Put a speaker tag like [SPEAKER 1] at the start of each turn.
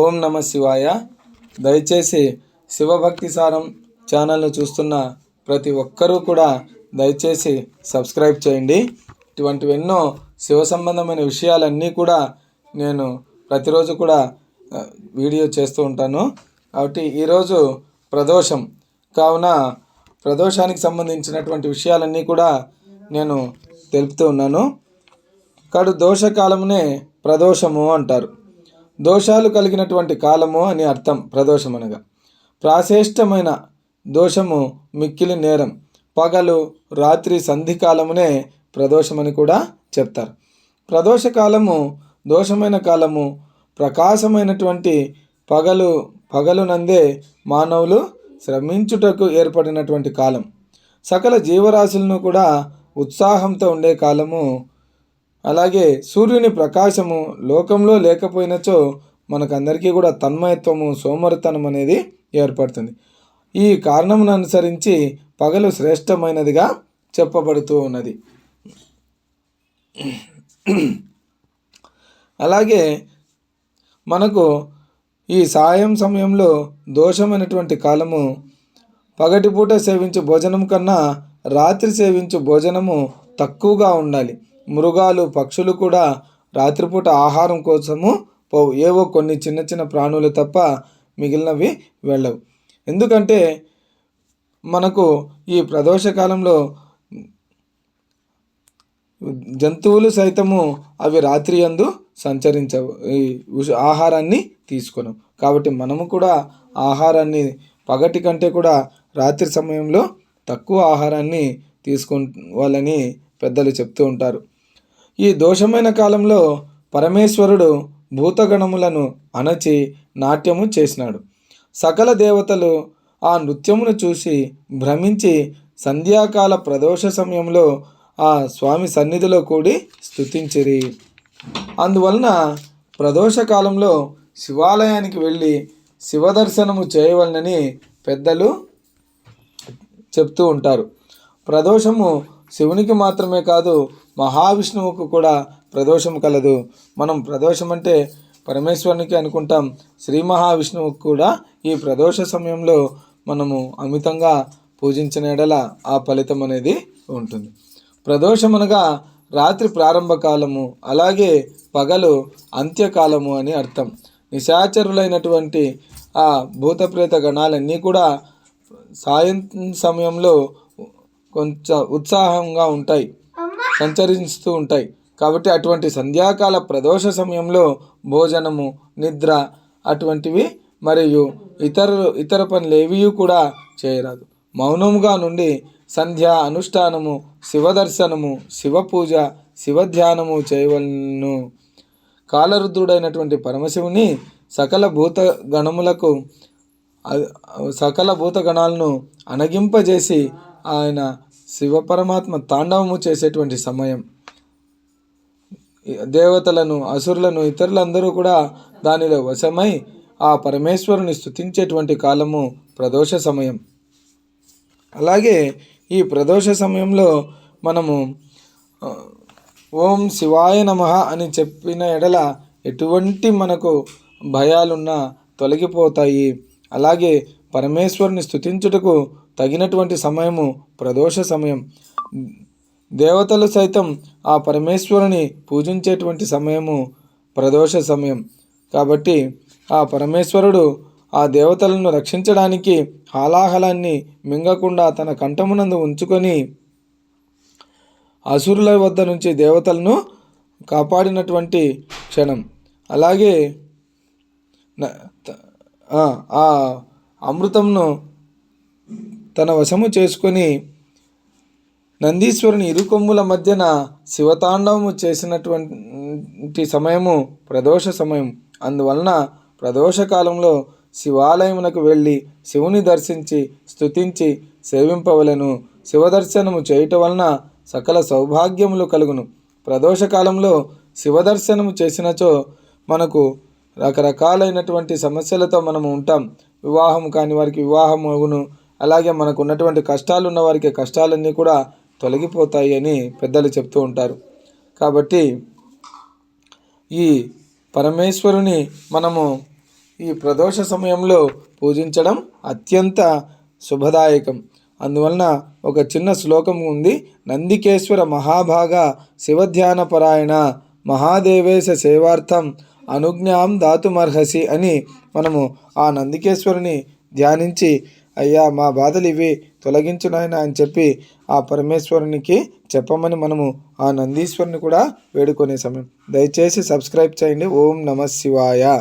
[SPEAKER 1] ఓం నమ శివాయ. దయచేసి శివభక్తి సారం ఛానల్ను చూస్తున్న ప్రతి ఒక్కరూ కూడా దయచేసి సబ్స్క్రైబ్ చేయండి. ఇటువంటివి ఎన్నో శివ సంబంధమైన విషయాలన్నీ కూడా నేను ప్రతిరోజు కూడా వీడియో చేస్తూ ఉంటాను. కాబట్టి ఈరోజు ప్రదోషం. కావున ప్రదోషానికి సంబంధించినటువంటి విషయాలన్నీ కూడా నేను తెలుపుతూ ఉన్నాను. కాడు దోషకాలమునే ప్రదోషము అంటారు. దోషాలు కలిగినటువంటి కాలము అని అర్థం ప్రదోషం అనగా ప్రాశేష్టమైన దోషము మిక్కిలి నేరం పగలు రాత్రి సంధికాలమునే ప్రదోషమని కూడా చెప్తారు. ప్రదోష కాలము దోషమైన కాలము ప్రకాశమైనటువంటి పగలు పగలునందే మానవులు శ్రమించుటకు ఏర్పడినటువంటి కాలం. సకల జీవరాశులను కూడా ఉత్సాహంతో ఉండే కాలము అలాగే సూర్యుని ప్రకాశము లోకంలో లేకపోయినచో మనకందరికీ కూడా తన్మయత్వము సోమరితనం అనేది ఏర్పడుతుంది. ఈ కారణమును అనుసరించి పగలు శ్రేష్టమైనదిగా చెప్పబడుతూ ఉన్నది. అలాగే మనకు ఈ సాయం సమయంలో దోషమైనటువంటి కాలము పగటిపూట సేవించు భోజనం కన్నా రాత్రి సేవించు భోజనము తక్కువగా ఉండాలి. మృగాలు పక్షులు కూడా రాత్రిపూట ఆహారం కోసము పోవు. ఏవో కొన్ని చిన్న చిన్న ప్రాణులు తప్ప మిగిలినవి వెళ్ళవు. ఎందుకంటే మనకు ఈ ప్రదోష కాలంలో జంతువులు సైతము అవి రాత్రి అందు సంచరించవు. ఈ ఆహారాన్ని తీసుకున్నాం కాబట్టి మనము కూడా ఆహారాన్ని పగటి కంటే కూడా రాత్రి సమయంలో తక్కువ ఆహారాన్ని తీసుకోవాలని పెద్దలు చెప్తూ ఉంటారు. ఈ దోషమైన కాలంలో పరమేశ్వరుడు భూతగణములను అణచి నాట్యము చేసినాడు. సకల దేవతలు ఆ నృత్యమును చూసి భ్రమించి సంధ్యాకాల ప్రదోష సమయంలో ఆ స్వామి సన్నిధిలో కూడి స్తుతించిరి. అందువలన ప్రదోష కాలంలో శివాలయానికి వెళ్ళి శివదర్శనము చేయవలనని పెద్దలు చెప్తూ ఉంటారు. ప్రదోషము శివునికి మాత్రమే కాదు మహావిష్ణువుకు కూడా ప్రదోషం కలదు. మనం ప్రదోషం అంటే పరమేశ్వరునికి అనుకుంటాం. శ్రీ మహావిష్ణువుకు కూడా ఈ ప్రదోష సమయంలో మనము అమితంగా పూజించిన ఎడల ఆ ఫలితం అనేది ఉంటుంది. ప్రదోషం అనగా రాత్రి ప్రారంభ కాలము అలాగే పగలు అంత్యకాలము అని అర్థం. నిశాచరులైనటువంటి ఆ భూతప్రేత గణాలన్నీ కూడా సాయం సమయంలో కొంచెం ఉత్సాహంగా ఉంటాయి. సంచరిస్తూ ఉంటాయి. కాబట్టి అటువంటి సంధ్యాకాల ప్రదోష సమయంలో భోజనము నిద్ర అటువంటివి మరియు ఇతర ఇతర పనులు ఏవి కూడా చేయరాదు. మౌనముగా నుండి సంధ్య అనుష్ఠానము శివదర్శనము శివ పూజ శివ ధ్యానము చేయవలను. కాలరుద్రుడైనటువంటి పరమశివుని సకల భూత గణములకు సకల భూతగణాలను అణగింపజేసి ఆయన శివపరమాత్మ తాండవము చేసేటువంటి సమయం. దేవతలను అసురులను ఇతరులందరూ కూడా దానిలో వశమై ఆ పరమేశ్వరుని స్తుతించేటువంటి కాలము ప్రదోష సమయం. అలాగే ఈ ప్రదోష సమయంలో మనము ఓం శివాయ నమ అని చెప్పిన ఎడల ఎటువంటి మనకు భయాలున్నా తొలగిపోతాయి. అలాగే పరమేశ్వరుని స్థుతించుటకు తగినటువంటి సమయము ప్రదోష సమయం. దేవతలు సైతం ఆ పరమేశ్వరుని పూజించేటువంటి సమయము ప్రదోష సమయం. కాబట్టి ఆ పరమేశ్వరుడు ఆ దేవతలను రక్షించడానికి హాలాహలాన్ని మింగకుండా తన కంఠమునందు ఉంచుకొని అసురుల వద్ద నుంచి దేవతలను కాపాడినటువంటి క్షణం. అలాగే ఆ అమృతంను తన వశము చేసుకొని నందీశ్వరుని ఇరుకొమ్ముల మధ్యన శివతాండవము చేసినటువంటి సమయము ప్రదోష సమయం. అందువలన ప్రదోష కాలంలో శివాలయమునకు వెళ్ళి శివుని దర్శించి స్తుతించి సేవింపవలెను. శివదర్శనము చేయుట వలన సకల సౌభాగ్యములు కలుగును. ప్రదోష కాలంలో శివదర్శనము చేసినచో మనకు రకరకాలైనటువంటి సమస్యలతో మనము ఉంటాం. వివాహం కాని వారికి వివాహం అగును అలాగే మనకు ఉన్నటువంటి కష్టాలు ఉన్న వారికి కష్టాలన్నీ కూడా తొలగిపోతాయి అని పెద్దలు చెప్తూ ఉంటారు. కాబట్టి ఈ పరమేశ్వరుని మనము ఈ ప్రదోష సమయంలో పూజించడం అత్యంత శుభదాయకం. అందువలన ఒక చిన్న శ్లోకం ఉంది. నందికేశ్వర మహాభాగ శివధ్యాన పరాయణ మహాదేవేశ సేవార్థం అనుజ్ఞాం దాతుమర్హసి అని మనము ఆ నందికేశ్వరుని ధ్యానించి అయ్యా మా బాధలు ఇవి తొలగించునాయన అని చెప్పి ఆ పరమేశ్వరునికి చెప్పమని మనము ఆ నందీశ్వరుని కూడా వేడుకునే సమయం. దయచేసి సబ్స్క్రైబ్ చేయండి. ఓం నమ శివాయ.